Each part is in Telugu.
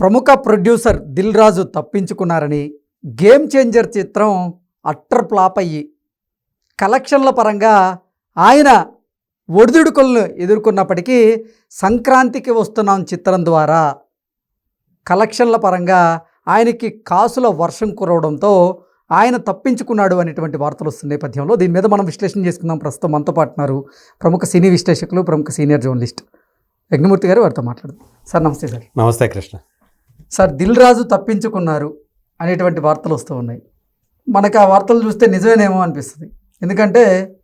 ప్రముఖ ప్రొడ్యూసర్ దిల్ రాజు తప్పించుకున్నారని గేమ్ చేంజర్ చిత్రం అట్టర్ ఫ్లాప్ అయ్యి కలెక్షన్ల పరంగా ఆయన ఒడిదుడుకులను ఎదుర్కొన్నప్పటికీ సంక్రాంతికి వస్తున్నాం చిత్రం ద్వారా. కలెక్షన్ల పరంగా ఆయనకి కాసుల వర్షం కురవడంతో ఆయన తప్పించుకున్నాడు అనేటువంటి వార్తలు వస్తున్న నేపథ్యంలో దీని మీద మనం విశ్లేషణ చేసుకుందాం. ప్రస్తుతం మనతో పాటున్నారు ప్రముఖ సినీ విశ్లేషకులు ప్రముఖ సీనియర్ జర్నలిస్ట్ యజ్ఞమూర్తి గారు వారితో మాట్లాడు సార్ నమస్తే సార్. నమస్తే కృష్ణ. సార్ దిల్ రాజు తప్పించుకున్నారు అనేటువంటి వార్తలు వస్తూ ఉన్నాయి. మనకు ఆ వార్తలు చూస్తే నిజమేనేమో అనిపిస్తుంది. ఎందుకంటే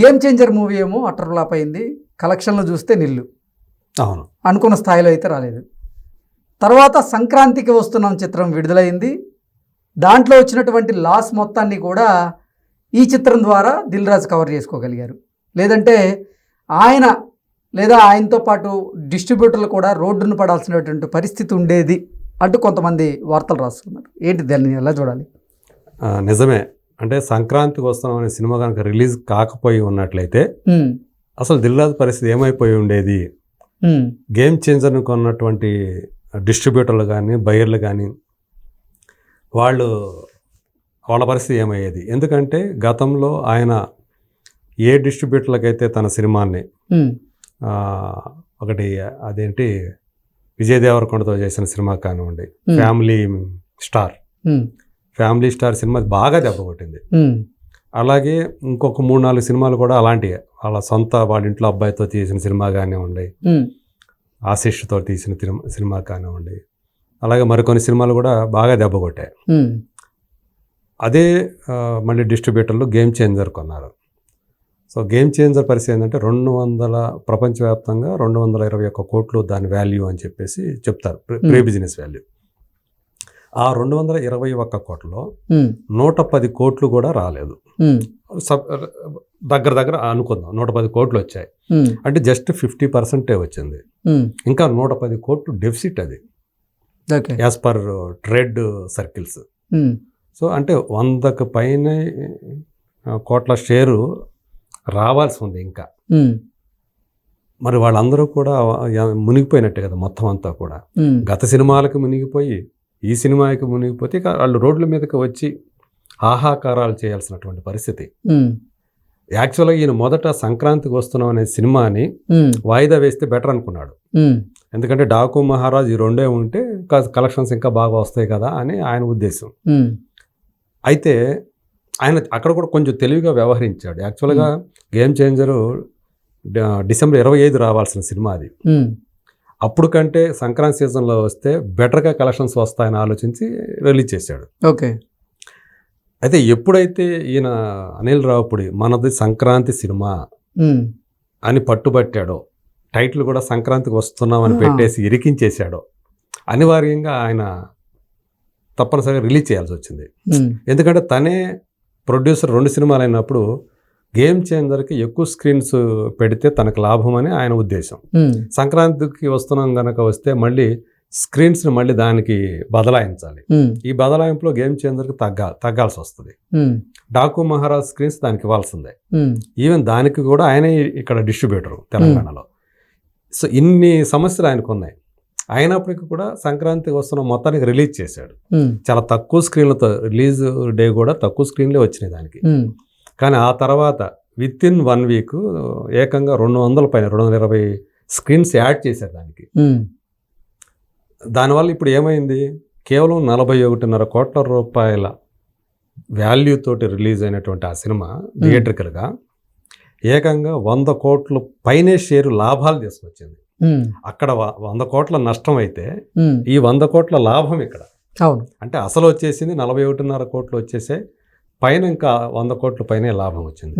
గేమ్ చేంజర్ మూవీ ఏమో అటర్ ఫ్లాప్ అయింది. కలెక్షన్లు చూస్తే నిల్లు. అవును. అనుకున్న స్థాయిలో అయితే రాలేదు. తర్వాత సంక్రాంతికి వస్తున్నాం చిత్రం విడుదలైంది. దాంట్లో వచ్చినటువంటి లాస్ మొత్తాన్ని కూడా ఈ చిత్రం ద్వారా దిల్ రాజు కవర్ చేసుకోగలిగారు. లేదంటే ఆయన లేదా ఆయనతో పాటు డిస్ట్రిబ్యూటర్లు కూడా రోడ్డును పడాల్సినటువంటి పరిస్థితి ఉండేది అంటూ కొంతమంది వార్తలు రాస్తున్నారు. ఏంటి దాన్ని ఎలా చూడాలి? నిజమే. అంటే సంక్రాంతికి వస్తున్నాం అనే సినిమా కనుక రిలీజ్ కాకపోయి ఉన్నట్లయితే అసలు దిల్రాజు పరిస్థితి ఏమైపోయి ఉండేది? గేమ్ చేంజర్ను కొన్నటువంటి డిస్ట్రిబ్యూటర్లు కానీ బయర్లు కానీ వాళ్ళు వాళ్ళ పరిస్థితి ఏమయ్యేది? ఎందుకంటే గతంలో ఆయన ఏ డిస్ట్రిబ్యూటర్లకైతే తన సినిమాని ఒకటి అదేంటి విజయ్ దేవరకొండతో చేసిన సినిమా కానివ్వండి. Family star. ఫ్యామిలీ స్టార్ సినిమా బాగా దెబ్బ కొట్టింది. అలాగే ఇంకొక మూడు నాలుగు సినిమాలు కూడా అలాంటివే వాళ్ళ సొంత వాళ్ళ ఇంట్లో అబ్బాయితో తీసిన సినిమా కానివ్వండి. ఆశిష్తో తీసిన సినిమా కానివ్వండి. అలాగే మరికొన్ని సినిమాలు కూడా బాగా దెబ్బ కొట్టాయి. అదే మళ్ళీ డిస్ట్రిబ్యూటర్లు గేమ్ చేంజర్ కొన్నారు. సో గేమ్ చేంజర్ పరిస్థితి ఏంటంటే రెండు వందల ప్రపంచవ్యాప్తంగా రెండు వందల ఇరవై ఒక్క కోట్లు దాని వాల్యూ అని చెప్పేసి చెప్తారు. ప్రీ బిజినెస్ వాల్యూ ఆ రెండు వందల ఇరవై ఒక్క కోట్లలో ఉమ్, నూట పది కోట్లు కూడా రాలేదు. ఉమ్, సబ్ దగ్గర దగ్గర అనుకుందాం నూట పది కోట్లు వచ్చాయి. అంటే జస్ట్ ఫిఫ్టీ పర్సెంటే వచ్చింది. ఇంకా నూట పది కోట్లు డెఫిసిట్ అది. As per trade circles so అంటే వందకు పైన కోట్ల షేరు రావాల్సి ఉంది ఇంకా మరి వాళ్ళందరూ కూడా మునిగిపోయినట్టే కదా మొత్తం అంతా కూడా. గత సినిమాలకు మునిగిపోయి ఈ సినిమాకి మునిగిపోతే వాళ్ళు రోడ్ల మీదకి వచ్చి ఆహాకారాలు చేయాల్సినటువంటి పరిస్థితి. యాక్చువల్గా ఈయన మొదట సంక్రాంతికి వస్తున్నాం అనే సినిమాని వాయిదా వేస్తే బెటర్ అనుకున్నాడు. ఎందుకంటే డాకు మహారాజ్ ఈ రెండే ఉంటే కలెక్షన్స్ ఇంకా బాగా వస్తాయి కదా అని ఆయన ఉద్దేశం. అయితే ఆయన అక్కడ కూడా కొంచెం తెలివిగా వ్యవహరించాడు. యాక్చువల్గా గేమ్ చేంజరు డిసెంబర్ ఇరవై ఐదు రావాల్సిన సినిమా అది. అప్పుడు కంటే సంక్రాంతి సీజన్లో వస్తే బెటర్గా కలెక్షన్స్ వస్తాయని ఆలోచించి రిలీజ్ చేశాడు. ఓకే. అయితే ఎప్పుడైతే ఈయన అనిల్ రావుపుడి మనది సంక్రాంతి సినిమా అని పట్టుబట్టాడో టైటిల్ కూడా సంక్రాంతికి వస్తున్నామని. పెట్టేసి ఇరికించేశాడో అనివార్యంగా ఆయన తప్పనిసరిగా రిలీజ్ చేయాల్సి వచ్చింది. ఎందుకంటే తనే ప్రొడ్యూసర్ రెండు సినిమాలు అయినప్పుడు గేమ్ చేంజర్కి ఎక్కువ స్క్రీన్స్ పెడితే తనకు లాభం అని ఆయన ఉద్దేశం. సంక్రాంతికి వస్తున్నాం కనుక వస్తే మళ్ళీ స్క్రీన్స్ని మళ్ళీ దానికి బదలాయించాలి. ఈ బదలాయింపులో గేమ్ చేంజర్కి తగ్గా తగ్గాల్సి వస్తుంది డాకు మహారాజ్ స్క్రీన్స్ దానికి ఇవ్వాల్సిందే. ఈవెన్ దానికి కూడా ఆయనే ఇక్కడ డిస్ట్రిబ్యూటర్ తెలంగాణలో. సో ఇన్ని సమస్యలు ఆయనకు ఉన్నాయి. అయినప్పటికీ కూడా సంక్రాంతికి వస్తున్న మొత్తానికి రిలీజ్ చేశాడు. చాలా తక్కువ స్క్రీన్లతో రిలీజ్ డే కూడా తక్కువ స్క్రీన్లే వచ్చినాయి దానికి. కానీ ఆ తర్వాత విత్ ఇన్ వన్ వీక్ ఏకంగా రెండు వందల పైన రెండు వందల ఇరవై స్క్రీన్స్ యాడ్ చేశారు దానికి. దానివల్ల ఇప్పుడు ఏమైంది? కేవలం నలభై ఒకటిన్నర కోట్ల రూపాయల వాల్యూ తోటి రిలీజ్ అయినటువంటి ఆ సినిమా థియేట్రికల్గా ఏకంగా వంద కోట్ల పైనే షేరు లాభాలు తీసుకొచ్చింది. అక్కడ వంద కోట్ల నష్టం అయితే ఈ వంద కోట్ల లాభం ఇక్కడ. అవును. అంటే అసలు వచ్చేసింది నలభై ఒకటిన్నర కోట్లు వచ్చేసే పైన ఇంకా వంద కోట్ల పైనే లాభం వచ్చింది.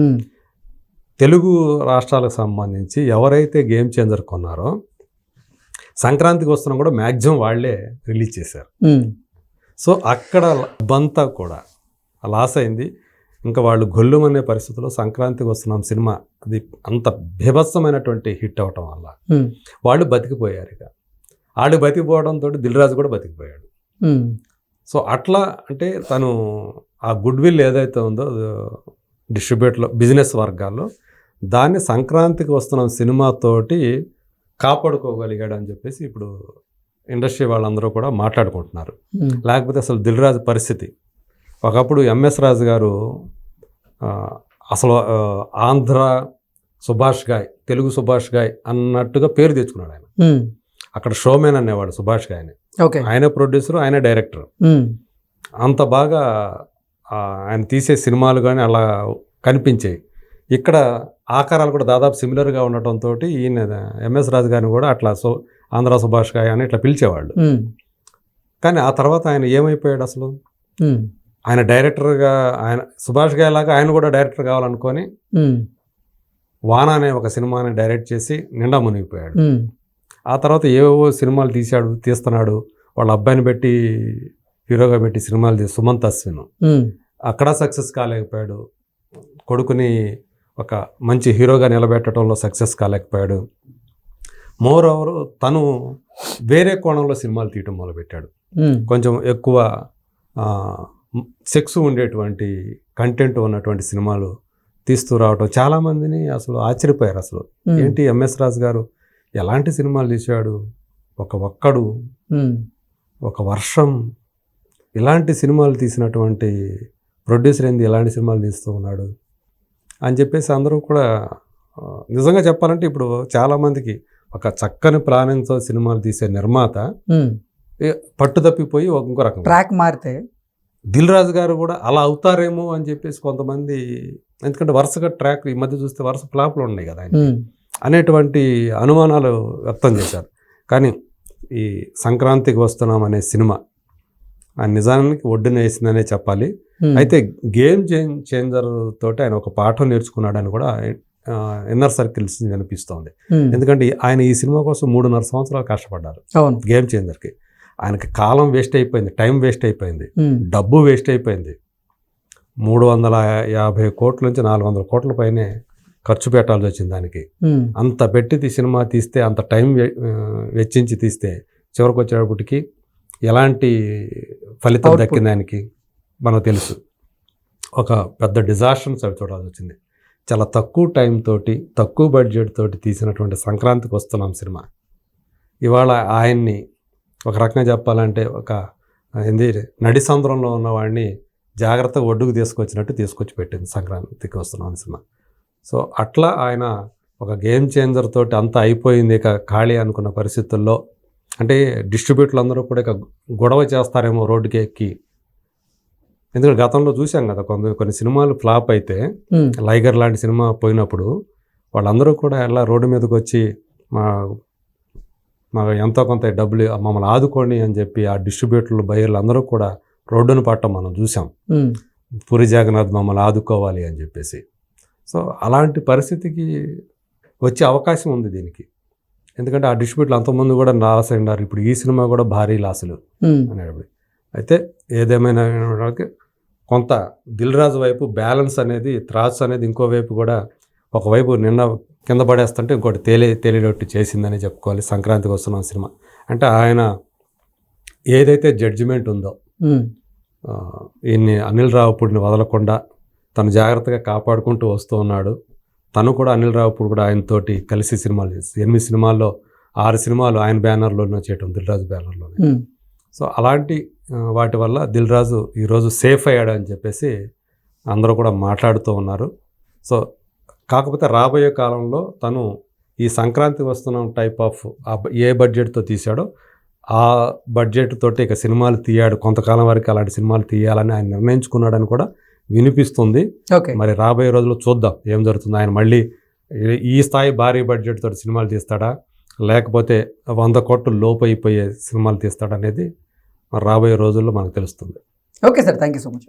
తెలుగు రాష్ట్రాలకు సంబంధించి ఎవరైతే గేమ్ చేంజర్ కొన్నారో సంక్రాంతికి వస్తున్నా కూడా మ్యాక్సిమం వాళ్ళే రిలీజ్ చేశారు. సో అక్కడ బంతా కూడా లాస్ అయింది. ఇంకా వాళ్ళు గొల్లుమనే పరిస్థితిలో సంక్రాంతికి వస్తున్నాం సినిమా అది అంత బీభత్సమైనటువంటి హిట్ అవటం వల్ల వాళ్ళు బతికిపోయారు ఇక. వాళ్ళు బతికిపోవడంతో దిల్రాజు కూడా బతికిపోయాడు. సో అట్లా అంటే తను ఆ గుడ్ విల్ ఏదైతే ఉందో డిస్ట్రిబ్యూట్లో బిజినెస్ వర్గాల్లో దాన్ని సంక్రాంతికి వస్తున్న సినిమాతోటి కాపాడుకోగలిగాడు అని చెప్పేసి ఇప్పుడు ఇండస్ట్రీ వాళ్ళందరూ కూడా మాట్లాడుకుంటున్నారు. లేకపోతే అసలు దిల్ రాజు పరిస్థితి. ఒకప్పుడు ఎంఎస్ రాజు గారు అసలు ఆంధ్ర సుభాష్ గాయ్ తెలుగు సుభాష్ గాయ్ అన్నట్టుగా పేరు తెచ్చుకున్నాడు ఆయన. అక్కడ షోమెన్ అనేవాడు సుభాష్ గాయని. ఓకే. ఆయన ప్రొడ్యూసర్ ఆయన డైరెక్టర్. అంత బాగా ఆయన తీసే సినిమాలు కానీ అలా కనిపించాయి. ఇక్కడ ఆకారాలు కూడా దాదాపు సిమిలర్గా ఉండటంతో ఈయన ఎంఎస్ రాజు గారిని కూడా అట్లా సో ఆంధ్ర సుభాష్ గాయ్ అని ఇట్లా పిలిచేవాళ్ళు. కానీ ఆ తర్వాత ఆయన ఏమైపోయాడు అసలు? ఆయన డైరెక్టర్గా ఆయన సుభాష్ గాయ్ లాగా ఆయన కూడా డైరెక్టర్ కావాలనుకొని వాన అనే ఒక సినిమాని డైరెక్ట్ చేసి నిండా మునిగిపోయాడు. ఆ తర్వాత ఏవేవో సినిమాలు తీశాడు తీస్తున్నాడు. వాళ్ళ అబ్బాయిని పెట్టి హీరోగా పెట్టి సినిమాలు తీసి సుమంత్ అశ్విన్. అక్కడ సక్సెస్ కాలేకపోయాడు. కొడుకుని ఒక మంచి హీరోగా నిలబెట్టడంలో సక్సెస్ కాలేకపోయాడు. మోర్ ఓవర్ తను వేరే కోణంలో సినిమాలు తీయటం మొదలుపెట్టాడు. కొంచెం ఎక్కువ సెక్స్ ఉండేటువంటి కంటెంట్ ఉన్నటువంటి సినిమాలు తీస్తూ రావటం. చాలామందిని అసలు ఆశ్చర్యపోయారు అసలు. ఏంటి ఎంఎస్ రాజు గారు ఎలాంటి సినిమాలు తీశాడు? ఒక ఒక్కడు ఒక వర్షం ఇలాంటి సినిమాలు తీసినటువంటి ప్రొడ్యూసర్ ఏంది? ఎలాంటి సినిమాలు తీస్తూ ఉన్నాడు అని చెప్పేసి అందరూ కూడా నిజంగా చెప్పాలంటే ఇప్పుడు చాలామందికి ఒక చక్కని ప్లానింగ్తో సినిమాలు తీసే నిర్మాత పట్టు తప్పిపోయి ఇంకో రకం. ట్రాక్ మారితే? దిల్ రాజు గారు కూడా అలా అవుతారేమో అని చెప్పేసి కొంతమంది ఎందుకంటే వరుసగా ట్రాక్ ఈ మధ్య చూస్తే వరుస ఫ్లాప్లు ఉన్నాయి కదా అనేటువంటి అనుమానాలు వ్యక్తం చేశారు. కానీ ఈ సంక్రాంతికి వస్తున్నాం అనే సినిమా ఆ నిజానికి ఒడ్డున వేసిందనే చెప్పాలి. అయితే గేమ్ చేంజ్ చేంజర్ తోటి ఆయన ఒక పాఠం నేర్చుకున్నాడని కూడా ఇన్నర్ సర్కిల్స్ కనిపిస్తోంది ఉమ్, ఎందుకంటే ఆయన ఈ సినిమా కోసం మూడున్నర సంవత్సరాలు కష్టపడ్డారు గేమ్ చేంజర్కి. ఆయనకి కాలం వేస్ట్ అయిపోయింది టైం వేస్ట్ అయిపోయింది డబ్బు వేస్ట్ అయిపోయింది. మూడు వందల యాభై కోట్ల నుంచి నాలుగు వందల కోట్ల పైనే ఖర్చు పెట్టాల్సి వచ్చింది దానికి. అంత పెట్టి సినిమా తీస్తే అంత టైం వెచ్చించి తీస్తే చివరికి వచ్చేటప్పటికి ఎలాంటి ఫలితం. దక్కింది దానికి మనకు తెలుసు. ఒక పెద్ద డిజాస్టర్స్ అవి చూడాల్సి వచ్చింది. చాలా తక్కువ టైం తోటి తక్కువ బడ్జెట్ తోటి తీసినటువంటి సంక్రాంతికి వస్తున్నాం సినిమా. ఇవాళ ఆయన్ని ఒక రకంగా చెప్పాలంటే ఒక ఏంది నడి సంద్రంలో ఉన్నవాడిని జాగ్రత్తగా ఒడ్డుకు తీసుకొచ్చినట్టు తీసుకొచ్చి పెట్టింది సంక్రాంతికి వస్తున్నాం సినిమా. సో అట్లా ఆయన ఒక గేమ్ చేంజర్ తోటి అంతా అయిపోయింది ఇక ఖాళీ అనుకున్న పరిస్థితుల్లో. అంటే డిస్ట్రిబ్యూటర్లు అందరూ కూడా ఇక గొడవ చేస్తారేమో రోడ్డుకి ఎక్కి. ఎందుకంటే గతంలో చూసాం కదా కొన్ని కొన్ని సినిమాలు ఫ్లాప్ అయితే లైగర్ లాంటి సినిమా పోయినప్పుడు వాళ్ళందరూ కూడా ఎలా రోడ్డు మీదకి వచ్చి మా మాకు ఎంతో కొంత డబ్బులు మమ్మల్ని ఆదుకోండి అని చెప్పి ఆ డిస్ట్రిబ్యూటర్లు బయర్లు అందరూ కూడా రోడ్డును పట్టం మనం చూసాం పూరి జగన్నాథ్ మమ్మల్ని ఆదుకోవాలి అని చెప్పేసి. సో అలాంటి పరిస్థితికి వచ్చే అవకాశం ఉంది దీనికి. ఎందుకంటే ఆ డిస్ట్రిబ్యూటర్లు అంతకుముందు కూడా లాస్ అయినారు. ఇప్పుడు ఈ సినిమా కూడా భారీ లాసులు అనేవి. అయితే ఏదేమైనా కొంత దిల్ రాజు వైపు బ్యాలెన్స్ అనేది త్రాస్ అనేది ఇంకో వైపు కూడా ఒకవైపు నిన్న కింద పడేస్తుంటే ఇంకోటి తేలి తేలినట్టు చేసిందని చెప్పుకోవాలి. సంక్రాంతికి వస్తున్నాం సినిమా. అంటే ఆయన ఏదైతే జడ్జిమెంట్ ఉందో ఈయన్ని అనిల్ రావుపూడిని వదలకుండా తను జాగ్రత్తగా కాపాడుకుంటూ వస్తూ ఉన్నాడు. తను కూడా అనిల్ రావుపూడి కూడా ఆయనతోటి కలిసి సినిమాలు చేసి ఎనిమిది సినిమాల్లో ఆరు సినిమాలు ఆయన బ్యానర్లోనే చేయటం దిల్రాజు బ్యానర్లోనే. ఉమ్, సో అలాంటి వాటి వల్ల దిల్ రాజు ఈరోజు సేఫ్ అయ్యాడు అని చెప్పేసి అందరూ కూడా మాట్లాడుతూ ఉన్నారు. సో కాకపోతే రాబోయే కాలంలో తను ఈ సంక్రాంతి వస్తున్నాం టైప్ ఆఫ్ ఏ బడ్జెట్తో తీశాడో ఆ బడ్జెట్ తోటి ఇక సినిమాలు తీయాడు కొంతకాలం వరకు అలాంటి సినిమాలు తీయాలని ఆయన నిర్ణయించుకున్నాడని కూడా వినిపిస్తుంది. ఓకే. మరి రాబోయే రోజుల్లో చూద్దాం ఏం జరుగుతుంది. ఆయన మళ్ళీ ఈ- స్థాయి భారీ బడ్జెట్ తోటి సినిమాలు తీస్తాడా? లేకపోతే వంద కోట్లు లోపు అయిపోయే సినిమాలు తీస్తాడా అనేది మరి రాబోయే రోజుల్లో మనకు తెలుస్తుంది. Okay sir. Thank you so much.